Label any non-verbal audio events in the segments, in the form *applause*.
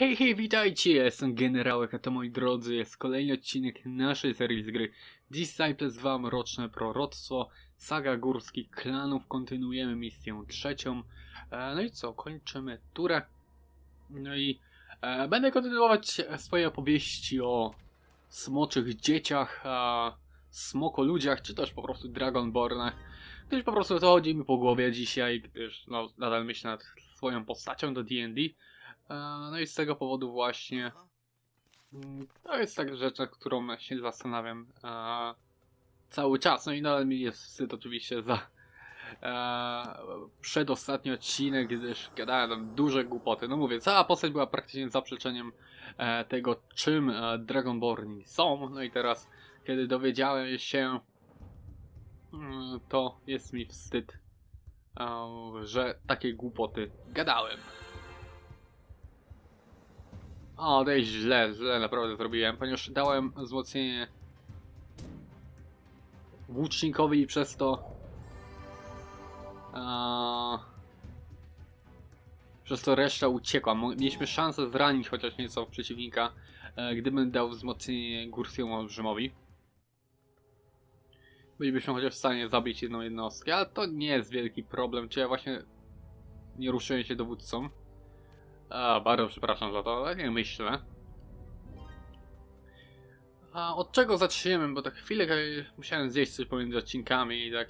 Hej, hej, witajcie, jestem Generałek, a to moi drodzy, jest kolejny odcinek naszej serii z gry Disciples 2 Mroczne Proroctwo, Saga Górskich Klanów, kontynuujemy misję trzecią, e, no i co, kończymy turę, no i e, będę kontynuować swoje opowieści o smoczych dzieciach, a smokoludziach, czy też po prostu Dragonbornach, gdyż po prostu to chodzi mi po głowie dzisiaj, gdyż no, nadal myślę nad swoją postacią do D&D, E, No i z tego powodu właśnie to jest taka rzecz, którą się zastanawiam e, cały czas. No i nadal mi jest wstyd oczywiście za e, przedostatni odcinek, gdyż gadałem tam duże głupoty. No mówię, cała postać była praktycznie zaprzeczeniem e, tego, czym e, Dragonborni są. No i teraz, kiedy dowiedziałem się, mm, to jest mi wstyd, e, że takie głupoty gadałem. O, to jest źle, źle naprawdę zrobiłem, ponieważ dałem wzmocnienie łucznikowi i przez to a, przez to reszta uciekła. Mieliśmy szansę zranić chociaż nieco przeciwnika, e, gdybym dał wzmocnienie górskiemu olbrzymowi. Bylibyśmy chociaż w stanie zabić jedną jednostkę, ale to nie jest wielki problem, czy ja właśnie nie ruszyłem się dowódcą. A, bardzo przepraszam za to, ale nie myślę. A od czego zaczniemy? Bo tak chwilę musiałem zjeść coś pomiędzy odcinkami i tak.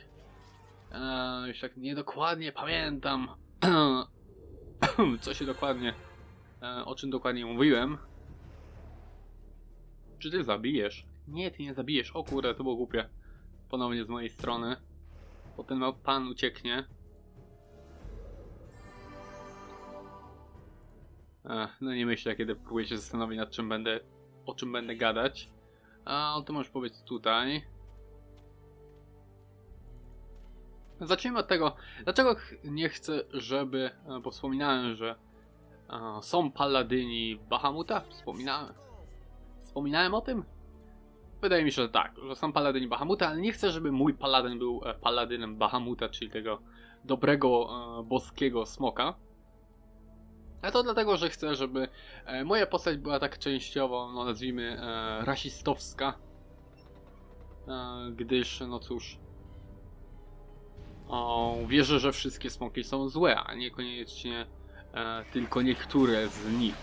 E, już tak niedokładnie pamiętam. *clears throat* co się dokładnie. E, o czym dokładnie mówiłem. Czy ty zabijesz? Nie, ty nie zabijesz. O kurde, to było głupie. Ponownie z mojej strony. Potem pan ucieknie. Ech, no nie myślę, kiedy próbuję się zastanowić nad czym będę, o czym będę gadać. A o tym możesz powiedzieć tutaj. Zacznijmy od tego, dlaczego nie chcę, żeby, e, bo wspominałem, że e, są paladyni Bahamuta? Wspominałem. Wspominałem o tym? Wydaje mi się, że tak, że są paladyni Bahamuta, ale nie chcę, żeby mój paladyn był e, paladynem Bahamuta, czyli tego dobrego, e, boskiego smoka. A to dlatego, że chcę, żeby e, moja postać była tak częściowo, no nazwijmy, e, rasistowska. E, gdyż, no cóż, o, wierzę, że wszystkie smoki są złe, a niekoniecznie e, tylko niektóre z nich.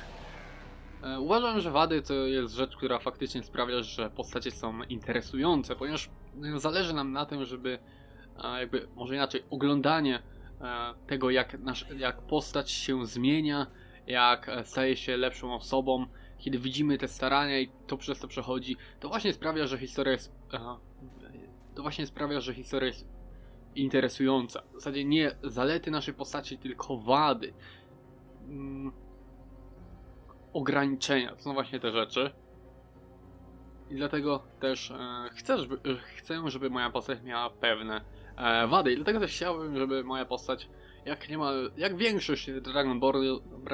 E, uważam, że wady to jest rzecz, która faktycznie sprawia, że postacie są interesujące, ponieważ no, zależy nam na tym, żeby e, jakby, może inaczej, oglądanie tego, jak, nasz, jak postać się zmienia, jak e, staje się lepszą osobą, kiedy widzimy te starania i to przez to przechodzi, to właśnie sprawia, że historia jest. e, To właśnie sprawia, że historia jest interesująca. W zasadzie nie zalety naszej postaci, tylko wady. Mm, ograniczenia. To są właśnie te rzeczy. I dlatego też e, chcę, żeby, e, chcę, żeby moja postać miała pewne e, wady. Dlatego też chciałbym, żeby moja postać, jak niemal, jak większość Dragonborn,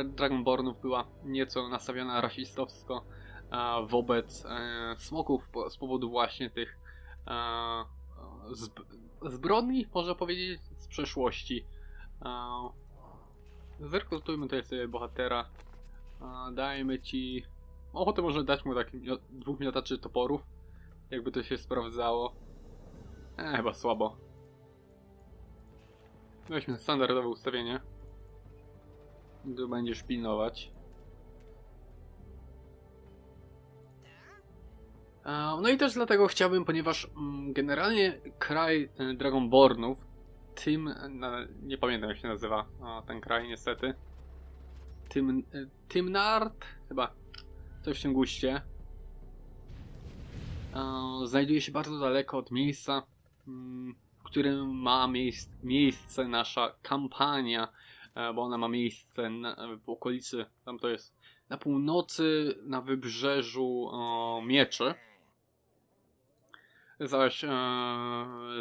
Dragonbornów była nieco nastawiona rasistowsko e, wobec e, smoków z powodu właśnie tych e, zb, zbrodni, można powiedzieć, z przeszłości. E, zrekrutujmy tutaj sobie bohatera. E, dajmy ci Ochotę może dać mu tak mio- dwóch miotaczy toporów. Jakby to się sprawdzało. E, chyba słabo. Weźmy standardowe ustawienie. Tu będziesz pilnować. E, No i też dlatego chciałbym, ponieważ mm, generalnie kraj e, Dragonbornów, tym, e, nie pamiętam jak się nazywa ten kraj niestety, tym, e, Tymnart, chyba coś w tym guście. Znajduje się bardzo daleko od miejsca, mm, którym ma miejsc, miejsce nasza kampania, e, bo ona ma miejsce w okolicy, tam to jest na północy, na wybrzeżu Mieczy. Zaś, e,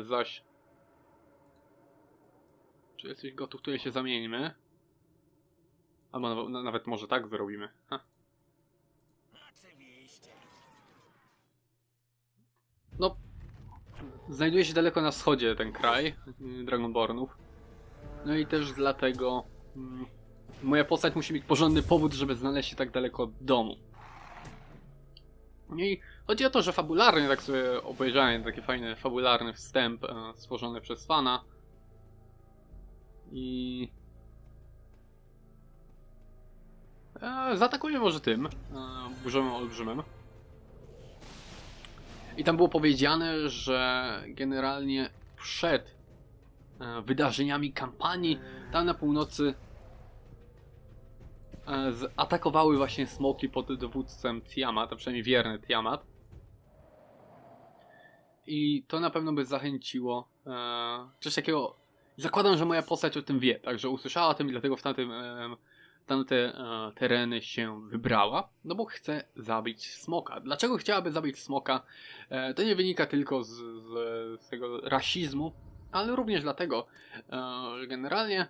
zaś. Czy jesteś gotów? Tutaj się zamieńmy. Albo nawet może tak zrobimy. Ha. No, znajduje się daleko na wschodzie ten kraj y, Dragonbornów. No i też dlatego mm, moja postać musi mieć porządny powód, żeby znaleźć się tak daleko od domu. I chodzi o to, że fabularnie, tak sobie obejrzałem taki fajny fabularny wstęp e, stworzony przez fana. I E, zaatakuję może tym, e, burzowym olbrzymem. I tam było powiedziane, że generalnie przed e, wydarzeniami kampanii tam na północy e, zaatakowały właśnie smoki pod dowództwem Tiamat, a przynajmniej wierny Tiamat. I to na pewno by zachęciło e, coś takiego. Zakładam, że moja postać o tym wie, także usłyszała o tym i dlatego w tamtym tamte e, tereny się wybrała, no bo chce zabić smoka. Dlaczego chciałaby zabić smoka? E, to nie wynika tylko z, z, z tego rasizmu, ale również dlatego, e, że generalnie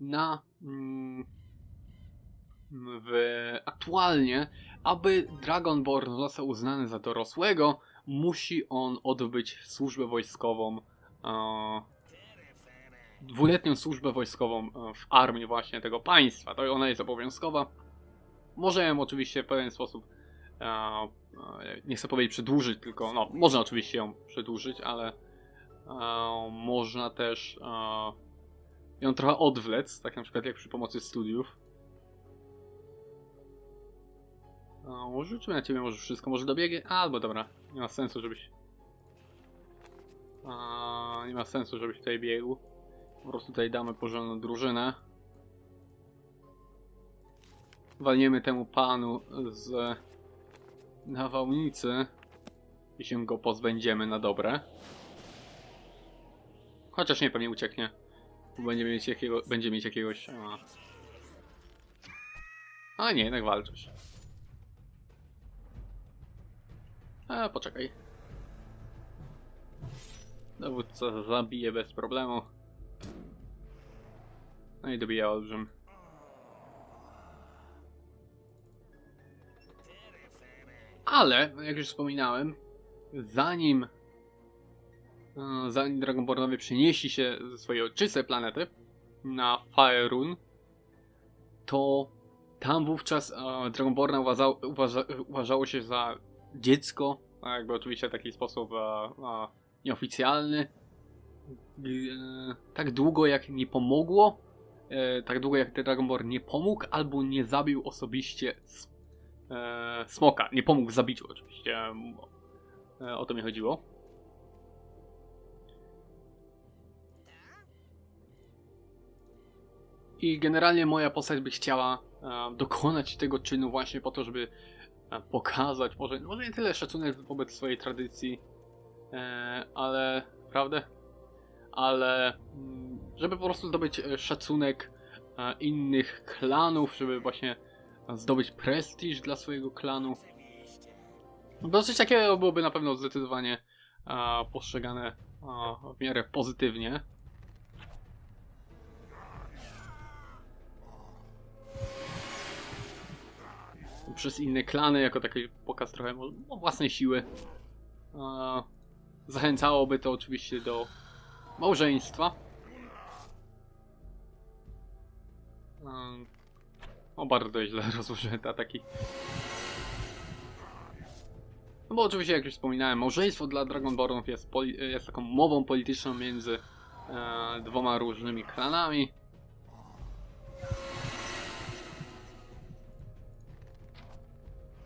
na mm, w, aktualnie, aby Dragonborn został uznany za dorosłego, musi on odbyć służbę wojskową e, dwuletnią służbę wojskową e, w armii właśnie tego państwa. To ona jest obowiązkowa. Może ją oczywiście w pewien sposób e, e, nie chcę powiedzieć przedłużyć, tylko no, można oczywiście ją przedłużyć, ale można też ją trochę odwlec, tak na przykład jak przy pomocy studiów. Może rzućmy na ciebie może wszystko, może dobiegnie, albo dobra, nie ma sensu żebyś e, nie ma sensu żebyś tutaj biegł. Po prostu tutaj damy porządną drużynę. Walniemy temu panu z nawałnicy i się go pozbędziemy na dobre. Chociaż nie, pewnie ucieknie. Będzie mieć, jakiego, będzie mieć jakiegoś... A, a nie, jednak walczysz. A, poczekaj. Dowódca zabije bez problemu. No i dobija olbrzym. Ale, jak już wspominałem, zanim e, zanim Dragonbornowie przenieśli się ze swojej ojczystej planety na Faerun, to tam wówczas e, Dragonborna uważa, uważa, uważało się za dziecko, jakby oczywiście w taki sposób e, e, nieoficjalny. Tak długo jak nie pomogło, e, tak długo jak Dragonborn nie pomógł albo nie zabił osobiście e, smoka. Nie pomógł w zabiciu oczywiście. E, o to mi chodziło. I generalnie moja postać by chciała e, dokonać tego czynu właśnie po to, żeby e, pokazać, może, może nie tyle szacunek wobec swojej tradycji, e, ale, prawda? Ale mm, żeby po prostu zdobyć e, szacunek e, innych klanów, żeby właśnie zdobyć prestiż dla swojego klanu. Bo coś takiego byłoby na pewno zdecydowanie e, postrzegane w miarę pozytywnie. Przez inne klany, jako taki pokaz trochę no, własnej siły. Zachęcałoby to oczywiście do małżeństwa. Um, o, bardzo źle *laughs* rozłożyłem te ataki. No bo oczywiście, jak już wspominałem, małżeństwo dla Dragonbornów jest, jest taką mową polityczną między e, dwoma różnymi klanami.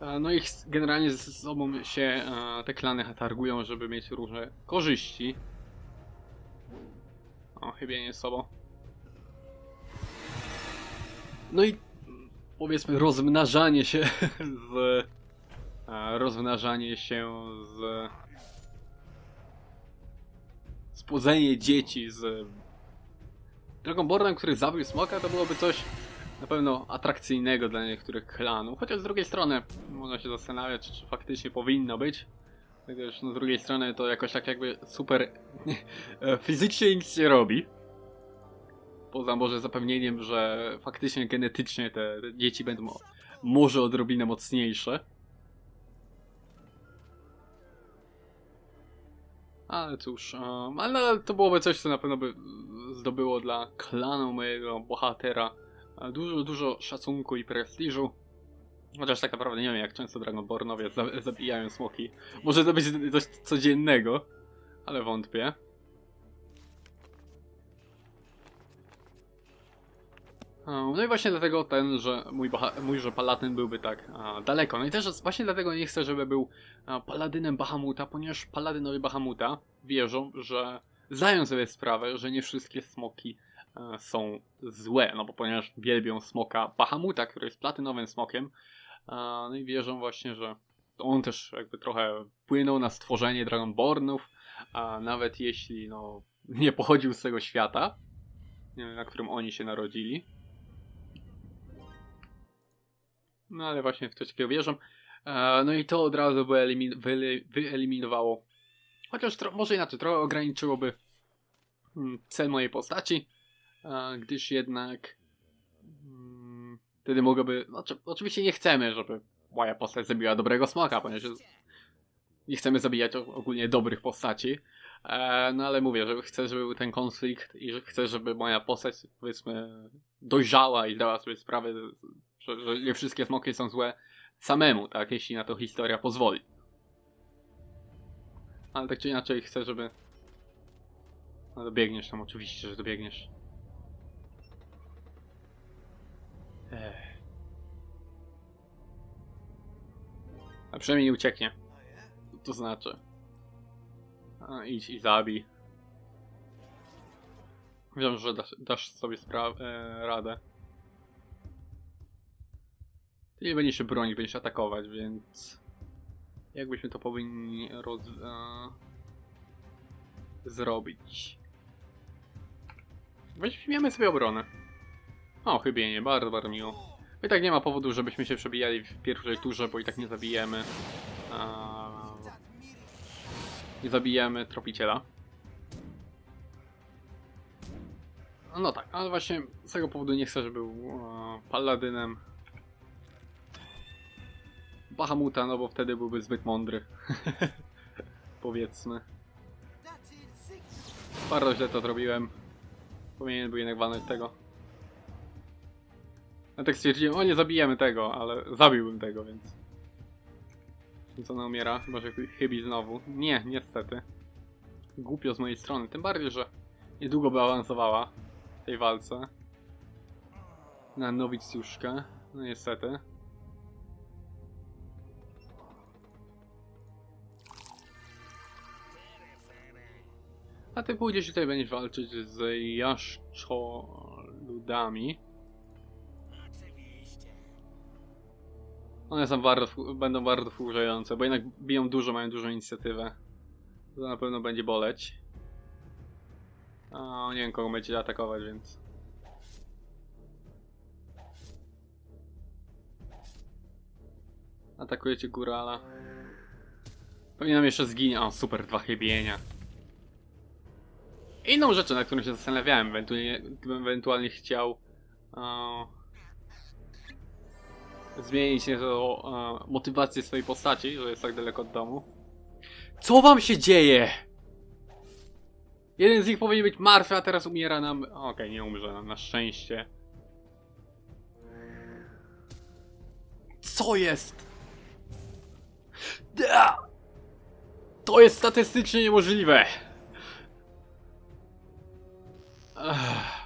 E, No i ch- generalnie ze sobą się e, te klany targują, żeby mieć różne korzyści. O, chybienie sobą. No i powiedzmy rozmnażanie się *laughs* z... Rozmnażanie się z... Spłodzenie dzieci z... Dragonbornem, który zabił smoka, to byłoby coś na pewno atrakcyjnego dla niektórych klanów. Chociaż z drugiej strony można się zastanawiać, czy faktycznie powinno być. Chociaż no, z drugiej strony to jakoś tak jakby super *laughs* e, fizycznie nic nie robi. Poza może zapewnieniem, że faktycznie genetycznie te dzieci będą może odrobinę mocniejsze. Ale cóż, um, ale nadal to byłoby coś, co na pewno by zdobyło dla klanu mojego bohatera e, dużo, dużo szacunku i prestiżu. Chociaż tak naprawdę nie wiem, jak często Dragonbornowie za zabijają smoki. Może to być coś codziennego, ale wątpię. No i właśnie dlatego ten, że mój, mój że Paladyn byłby tak a, daleko. No i też właśnie dlatego nie chcę, żeby był a, Paladynem Bahamuta, ponieważ Paladynowie Bahamuta wierzą, że zdają sobie sprawę, że nie wszystkie smoki e, są złe, no bo ponieważ wielbią smoka Bahamuta, który jest platynowym smokiem, a, no i wierzą właśnie, że on też jakby trochę wpłynął na stworzenie Dragonbornów, a nawet jeśli no, nie pochodził z tego świata, na którym oni się narodzili. No ale właśnie w coś takiego wierzą. E, no i to od razu wyelimin- wyeli- wyeliminowało, chociaż tro- może inaczej, trochę ograniczyłoby mm, cel mojej postaci, e, gdyż jednak wtedy mogłoby, znaczy, oczywiście nie chcemy, żeby moja postać zabiła dobrego smoka, ponieważ nie chcemy zabijać ogólnie dobrych postaci, e, no ale mówię, że chcę, żeby był ten konflikt i że chcę, żeby moja postać powiedzmy dojrzała i zdała sobie sprawę, że, że nie wszystkie smoki są złe samemu, tak, jeśli na to historia pozwoli. Ale tak czy inaczej chcę, żeby... No dobiegniesz tam, oczywiście, że dobiegniesz. A przynajmniej nie ucieknie. To znaczy. A, idź i zabij. Wiem, że dasz, dasz sobie spra- e, radę. Ty nie będziesz się bronić, będziesz atakować, więc... Jakbyśmy to powinni roz... E, zrobić. Weźmiemy sobie obronę. O, chybienie, bardzo, bardzo miło. I tak nie ma powodu, żebyśmy się przebijali w pierwszej turze, bo i tak nie zabijemy. Nie zabijemy tropiciela. No tak, ale właśnie z tego powodu nie chcę, żeby był e, paladynem Bahamuta, no bo wtedy byłby zbyt mądry. *laughs* Powiedzmy. Bardzo źle to zrobiłem. Powinien był jednak walnąć tego. Ja tak stwierdziłem, o nie zabijemy tego, ale zabiłbym tego, więc... Więc ona umiera, chyba że chybi znowu. Nie, niestety. Głupio z mojej strony, tym bardziej, że niedługo by awansowała w tej walce. Na nowicjuszkę, no niestety. A ty pójdziesz i tutaj będziesz walczyć z jaszczoludami. One są bardzo, będą bardzo wkurzające, bo jednak biją dużo, mają dużą inicjatywę. To na pewno będzie boleć. A nie wiem kogo będzie atakować, więc... Atakujecie górala. Powinienem jeszcze zginie. O, super, dwa chybienia. Inną rzeczą, na którą się zastanawiałem, ewentualnie, gdybym ewentualnie chciał e, zmienić nieco e, motywację swojej postaci, że jest tak daleko od domu. Co wam się dzieje? Jeden z nich powinien być martwy, a teraz umiera nam. Okej, nie umrze nam, na szczęście. Co jest? To jest statystycznie niemożliwe. Ech.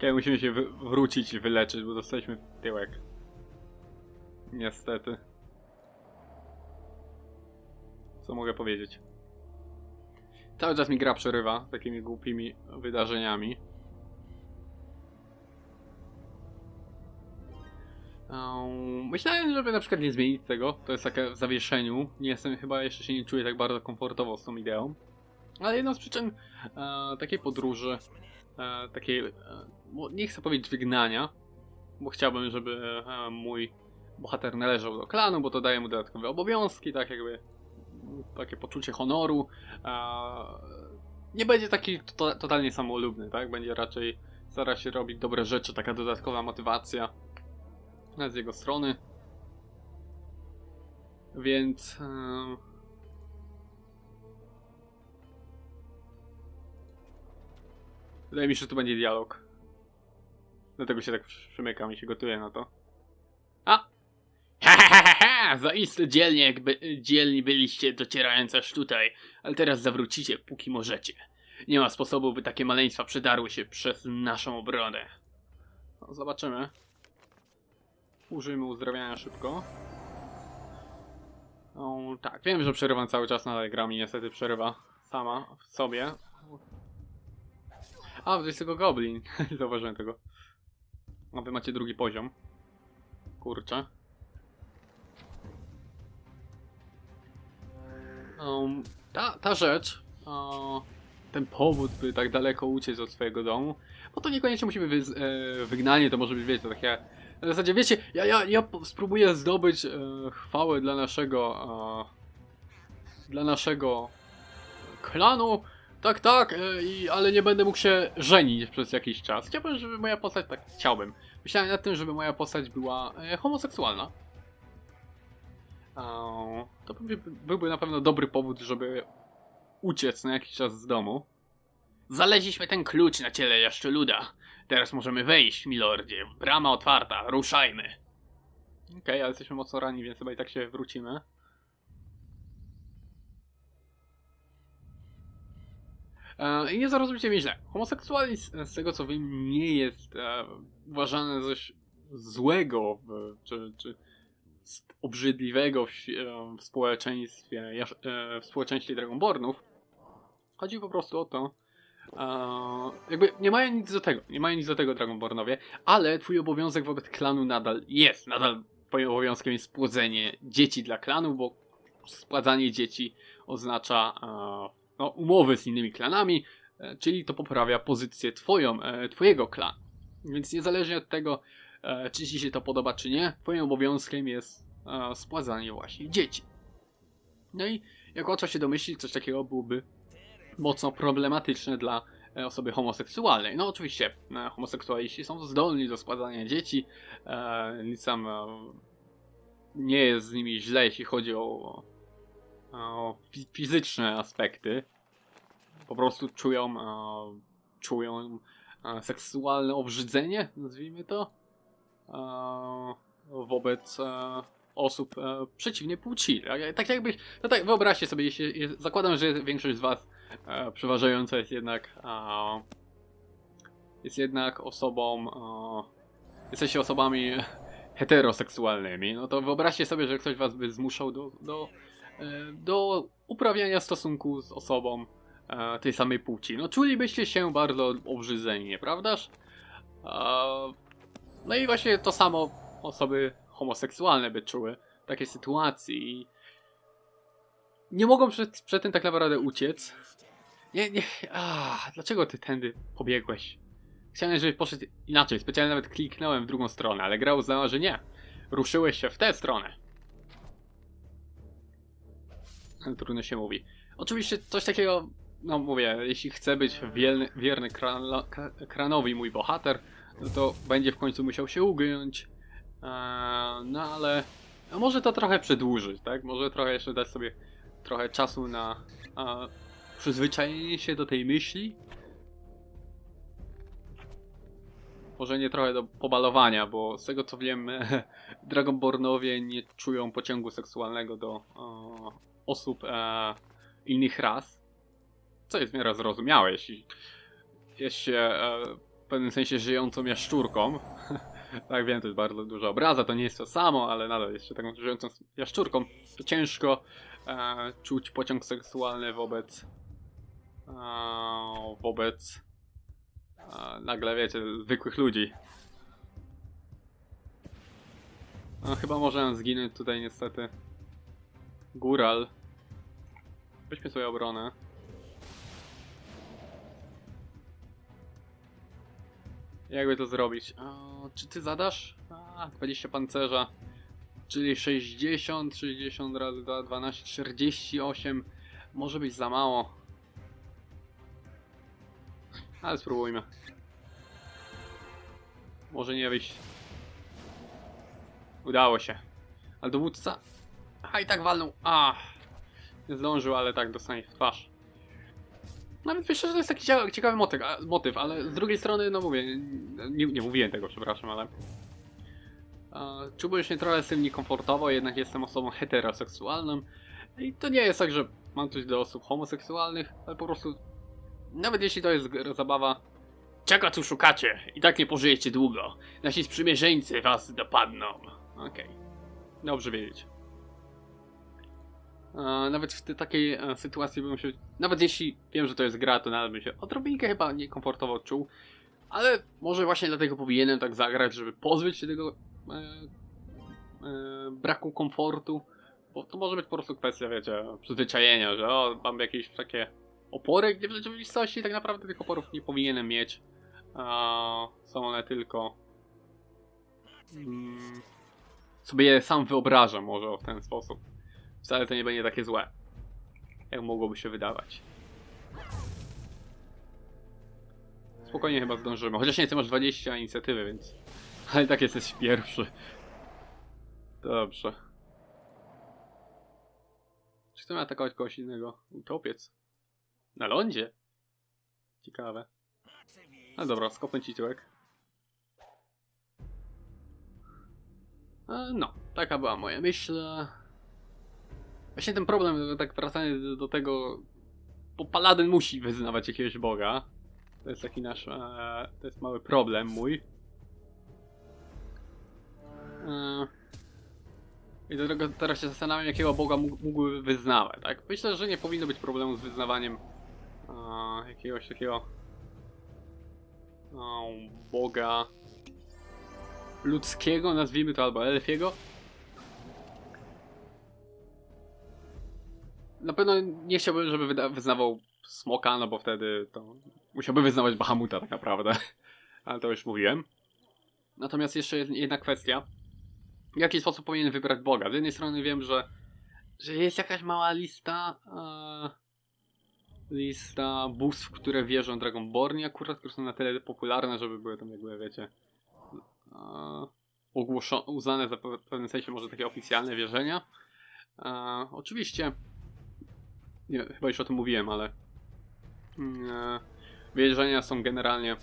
Okej, musimy się wrócić i wyleczyć, bo dostaliśmy tyłek. Niestety. Co mogę powiedzieć? Cały czas mi gra przerywa takimi głupimi wydarzeniami. Um, myślałem, żeby na przykład nie zmienić tego. To jest takie w zawieszeniu. Nie jestem chyba jeszcze się nie czuję tak bardzo komfortowo z tą ideą. Ale jedną z przyczyn e, takiej podróży, e, takiej, e, nie chcę powiedzieć wygnania, bo chciałbym, żeby e, mój bohater należał do klanu, bo to daje mu dodatkowe obowiązki, tak jakby takie poczucie honoru. E, nie będzie taki to, totalnie samolubny, tak? Będzie raczej starał się robić dobre rzeczy, taka dodatkowa motywacja z jego strony. Więc. Wydaje mi się, że tu będzie dialog. Dlatego się tak przymykam i się gotuję na to. A! Ha, ha, ha, ha! Zaiste dzielnie, jakby dzielni byliście docierając aż tutaj, ale teraz zawrócicie, póki możecie. Nie ma sposobu, by takie maleństwa przedarły się przez naszą obronę. No, zobaczymy. Użyjmy uzdrawiania szybko. O, tak, wiem, że przerywam cały czas, no ale gra mi niestety przerywa sama w sobie. A, to jest tylko goblin. *laughs* Zauważyłem tego. A wy macie drugi poziom. Kurczę. Um, ta, ta rzecz, o, ten powód, by tak daleko uciec od swojego domu, bo to niekoniecznie musi być wy, e, wygnanie, to może być, wiecie, takie... W zasadzie, wiecie, ja, ja, ja spróbuję zdobyć e, chwałę dla naszego... E, dla naszego klanu, tak, tak, e, ale nie będę mógł się żenić przez jakiś czas. Chciałbym, żeby moja postać, tak, chciałbym. Myślałem nad tym, żeby moja postać była e, homoseksualna. E, to by, byłby na pewno dobry powód, żeby uciec na jakiś czas z domu. Znaleźliśmy ten klucz na ciele jaszczoluda. Teraz możemy wejść, milordzie. Brama otwarta, ruszajmy. Okej, ale jesteśmy mocno rani, więc chyba i tak się wrócimy. I nie zrozumcie mnie źle. Homoseksualizm, z tego co wiem, nie jest e, uważany za coś złego, czy, czy obrzydliwego w, e, w społeczeństwie, e, w społeczeństwie Dragonbornów. Chodzi po prostu o to, e, jakby nie mają nic do tego, nie mają nic do tego Dragonbornowie, ale twój obowiązek wobec klanu nadal jest, nadal twoim obowiązkiem jest spłodzenie dzieci dla klanu, bo spładzanie dzieci oznacza e, no, umowy z innymi klanami, e, czyli to poprawia pozycję twoją, e, twojego klanu. Więc niezależnie od tego, e, czy ci się to podoba, czy nie, twoim obowiązkiem jest spładzanie właśnie dzieci. No i jak łatwo się domyślić, coś takiego byłoby mocno problematyczne dla osoby homoseksualnej. No oczywiście, homoseksualiści są zdolni do spładzania dzieci, nic nie jest z nimi źle, jeśli chodzi o, o fi- fizyczne aspekty. Po prostu czują, e, czują e, seksualne obrzydzenie, nazwijmy to, e, wobec e, osób e, przeciwnej płci. Tak, jakbyś, no tak wyobraźcie sobie, jeśli, je- zakładam, że większość z was e, przeważająca jest jednak e, jest jednak osobą e, jesteście osobami heteroseksualnymi, no to wyobraźcie sobie, że ktoś was by zmuszał do, do, e, do uprawiania stosunku z osobą e, tej samej płci. No czulibyście się bardzo obrzydzeni, nieprawdaż? E, no i właśnie to samo osoby homoseksualne by czuły w takiej sytuacji nie mogą przed, przed tym tak naprawdę uciec. Nie, nie, a, dlaczego ty tędy pobiegłeś? Chciałem, żebyś poszedł inaczej, specjalnie nawet kliknąłem w drugą stronę, ale gra uznała, że nie. Ruszyłeś się w tę stronę. Trudno się mówi. Oczywiście coś takiego, no mówię, jeśli chce być wierny, wierny kran, kranowi mój bohater, no to będzie w końcu musiał się ugiąć. Eee, no ale może to trochę przedłużyć, tak? Może trochę jeszcze dać sobie trochę czasu na przyzwyczajenie się do tej myśli. Może nie trochę do pobalowania, bo z tego co wiem, *laughs* Dragonbornowie nie czują pociągu seksualnego do osób e, innych ras. Co jest w miarę zrozumiałe, jeśli jest się e, w pewnym sensie żyjącą jaszczurką. *laughs* tak wiem, to jest bardzo duża obraza, to nie jest to samo, ale nadal jest się taką żyjącą jaszczurką. To ciężko e, czuć pociąg seksualny wobec e, wobec e, nagle wiecie, zwykłych ludzi. No chyba możemy zginąć tutaj niestety. Góral. Weźmy sobie obronę. Jakby to zrobić? O, czy ty zadasz? A, 20 pancerza. Czyli 60, 60 razy 2, 12, 48. Może być za mało. Ale spróbujmy. Może nie wyjść. Udało się. Ale dowódca... A i tak walnął. A, Nie zdążył, ale tak dostanie w twarz. Nawet wiesz, że to jest taki ciekawy motyw, a, motyw, ale z drugiej strony, no mówię, nie, nie mówiłem tego, przepraszam, ale... E, czułbym się trochę z tym niekomfortowo, jednak jestem osobą heteroseksualną i to nie jest tak, że mam coś do osób homoseksualnych, ale po prostu, nawet jeśli to jest zabawa, czego tu szukacie? I tak nie pożyjecie długo. Nasi sprzymierzeńcy was dopadną. Okej. Dobrze wiedzieć. E, nawet w takiej e, sytuacji bym się. Nawet jeśli wiem, że to jest gra, to nawet bym się odrobinkę chyba niekomfortowo czuł. Ale może właśnie dlatego powinienem tak zagrać, żeby pozbyć się tego e, e, braku komfortu. Bo to może być po prostu kwestia, wiecie, przyzwyczajenia, że o, mam jakieś takie opory, gdzie w rzeczywistości tak naprawdę tych oporów nie powinienem mieć. Są one tylko. Mm, sobie je sam wyobrażam, może w ten sposób. Wcale to nie będzie takie złe, jak mogłoby się wydawać. Spokojnie chyba zdążymy. Chociaż nie, ty masz 20 inicjatywy, więc. Ale tak jesteś pierwszy. Dobrze. Czy chcemy atakować kogoś innego? Utopiec. Na lądzie? Ciekawe. No dobra, skopnę ci tyłek. E, No, taka była moja myśl. Właśnie ten problem, tak wracając do, do tego, bo Paladyn musi wyznawać jakiegoś boga. To jest taki nasz, e, to jest mały problem mój. E, I dlatego teraz się zastanawiam, jakiego boga mógł- mógłby wyznawać, tak? Myślę, że nie powinno być problemu z wyznawaniem e, jakiegoś takiego o, boga ludzkiego, nazwijmy to, albo elfiego. Na pewno nie chciałbym, żeby wyznawał smoka, no bo wtedy to musiałby wyznawać Bahamuta tak naprawdę. *laughs* Ale to już mówiłem. Natomiast jeszcze jed- jedna kwestia. W jaki sposób powinien wybrać Boga? Z jednej strony wiem, że, że jest jakaś mała lista e, lista bóstw, które wierzą Dragonborni akurat, które są na tyle popularne, żeby były tam jakby, wiecie e, ogłoszo- uznane za w pewnym sensie może takie oficjalne wierzenia. E, oczywiście nie, chyba już o tym mówiłem, ale mm, e, wierzenia są generalnie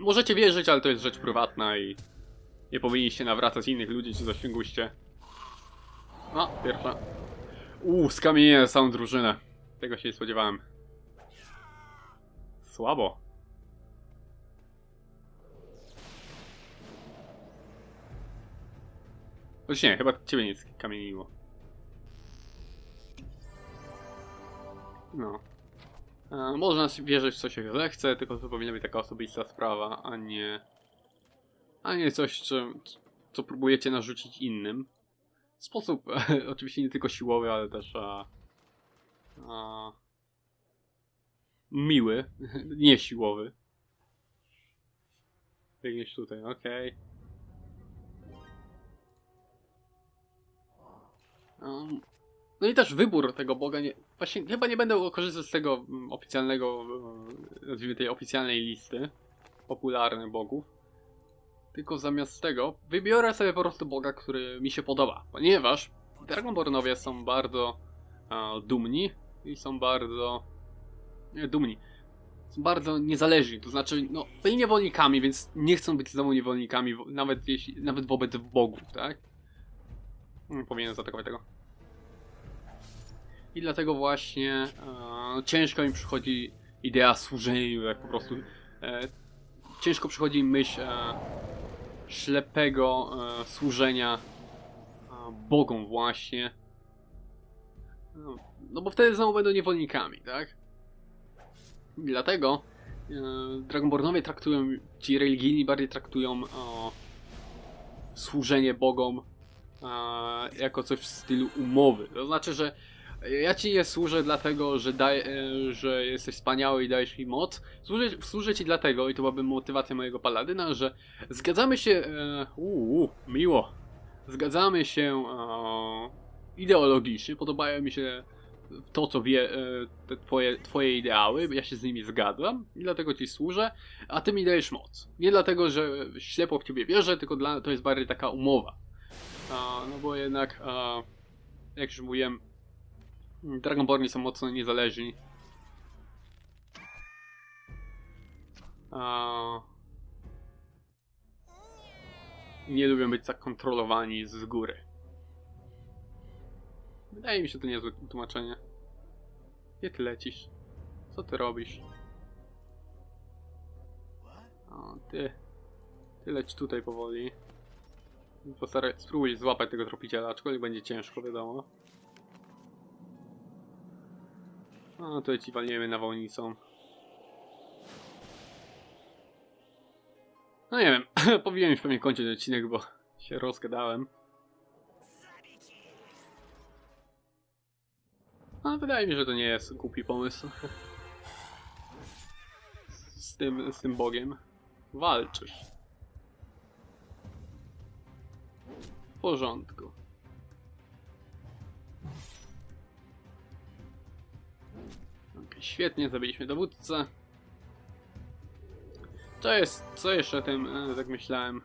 możecie wierzyć, ale to jest rzecz prywatna i nie powinniście nawracać innych ludzi, czy zasięguście. No, pierwsza. Uuu, skamienię całą drużynę. Tego się nie spodziewałem. Słabo. Choć nie, chyba ciebie nic kamieniło. No. E, można wierzyć w co się zechce, tylko to powinna być taka osobista sprawa, a nie... A nie coś, co próbujecie narzucić innym. Sposób *laughs* oczywiście nie tylko siłowy, ale też a, a, miły, *laughs* nie siłowy. Biegniesz tutaj, okej. Um, no i też wybór tego Boga, nie, właśnie chyba nie będę korzystał z tego mm, oficjalnego, e, nazwijmy tej oficjalnej listy popularnych bogów. Tylko zamiast tego wybiorę sobie po prostu Boga, który mi się podoba. Ponieważ Dragonbornowie są bardzo e, dumni i są bardzo nie, dumni. Są bardzo niezależni, to znaczy, no, byli niewolnikami, więc nie chcą być znowu niewolnikami, wo- nawet jeśli, nawet wobec bogów, tak? Nie powinienem zaatakować tego. I dlatego właśnie e, ciężko mi przychodzi idea służeniu, jak po prostu e, ciężko przychodzi myśl e, ślepego e, służenia e, bogom właśnie. No, no bo wtedy znowu będą niewolnikami, tak? I dlatego e, Dragonbornowie traktują, ci religijni bardziej traktują e, służenie bogom e, jako coś w stylu umowy. To znaczy, że ja ci nie służę dlatego, że, daj, e, że jesteś wspaniały i dajesz mi moc. Służę, służę ci dlatego, i to byłaby motywacja mojego paladyna, że zgadzamy się. E, uu, miło. Zgadzamy się e, ideologicznie, podobają mi się to, co wie, e, te twoje, twoje ideały, ja się z nimi zgadzam i dlatego ci służę, a ty mi dajesz moc. Nie dlatego, że ślepo w ciebie wierzę, tylko dla, to jest bardziej taka umowa. No bo jednak, jak już mówiłem, Dragonborni są mocno niezależni. A... Nie lubią być zakontrolowani z góry. Wydaje mi się to niezłe tłumaczenie. Gdzie ty lecisz? Co ty robisz? O, ty. Ty leć tutaj powoli. Postaraj, spróbuj złapać tego tropiciela, aczkolwiek będzie ciężko, wiadomo. No, tutaj ci walniemy nawałnicą. No nie wiem, *laughs* powinienem już pewnie kończyć odcinek, bo się rozgadałem. No, wydaje mi się, że to nie jest głupi pomysł. Z tym, z tym bogiem. Walczysz. W porządku. Świetnie, zabiliśmy dowódcę. To jest, co jeszcze o tym, e, tak myślałem.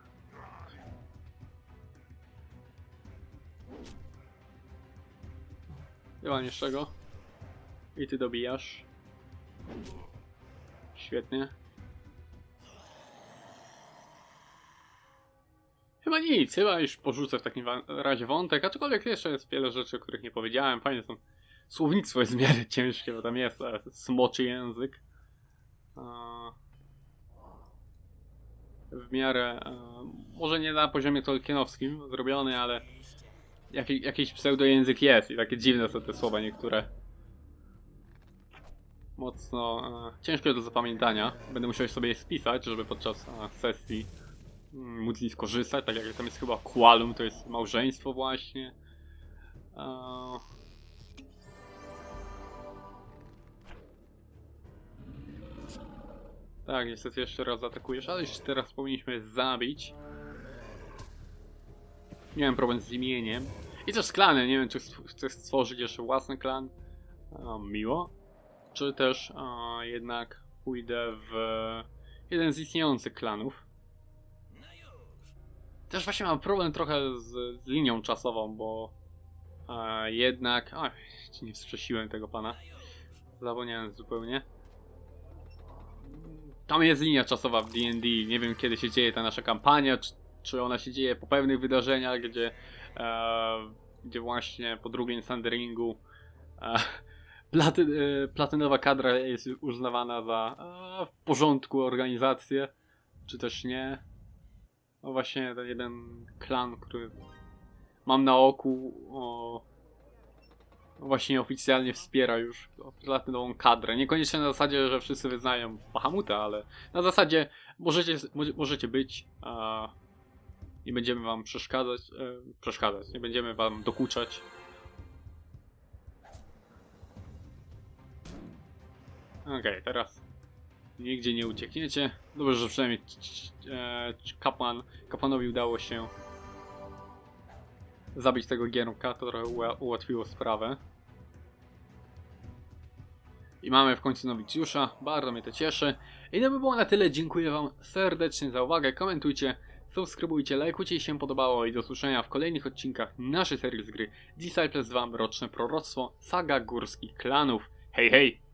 Chyba nie czego. I ty dobijasz. Świetnie. Chyba nic, chyba już porzucę w takim razie wątek, aczkolwiek jeszcze jest wiele rzeczy, o których nie powiedziałem. Fajnie są. Słownictwo jest w miarę *laughs* ciężkie, bo tam jest e, smoczy język. A, W miarę, e, może nie na poziomie tolkienowskim zrobiony, ale jaki, jakiś pseudojęzyk jest i takie dziwne są te słowa niektóre. Mocno e, ciężko do zapamiętania. Będę musiał sobie je spisać, żeby podczas e, sesji mm, móc z nich skorzystać. Tak jak tam jest chyba qualum, to jest małżeństwo właśnie. E, Tak, niestety jeszcze raz atakujesz, ale już teraz powinniśmy zabić. Miałem problem z imieniem. I też z klanem, nie wiem czy chcę stworzyć jeszcze własny klan. Miło. Czy też jednak pójdę w jeden z istniejących klanów. Też właśnie mam problem trochę z, z linią czasową, bo a, jednak... Oj, nie wstrzesiłem tego pana. Zapomniałem zupełnie. Tam jest linia czasowa w D&D. Nie wiem kiedy się dzieje ta nasza kampania, czy, czy ona się dzieje po pewnych wydarzeniach, gdzie, e, gdzie właśnie po drugim Sandringu e, *laughs* platy, e, platynowa kadra jest uznawana za e, w porządku organizację, czy też nie. No właśnie ten jeden klan, który mam na oku, o, właśnie oficjalnie wspiera już platynową kadrę. Niekoniecznie na zasadzie, że wszyscy wyznają Bahamuta, ale na zasadzie możecie, może- możecie być a nie będziemy wam przeszkadzać, e, przeszkadzać, nie będziemy wam dokuczać. Okej, teraz nigdzie nie uciekniecie. Dobrze, że przynajmniej e, kapłan, kapłanowi udało się zabić tego giermka, to trochę ułatwiło sprawę. I mamy w końcu nowicjusza, bardzo mnie to cieszy. I to by było na tyle, dziękuję wam serdecznie za uwagę, komentujcie, subskrybujcie, lajkujcie jeśli się podobało i do usłyszenia w kolejnych odcinkach naszej serii z gry Disciples 2 Mroczne Proroctwo Saga Górskich Klanów. Hej hej!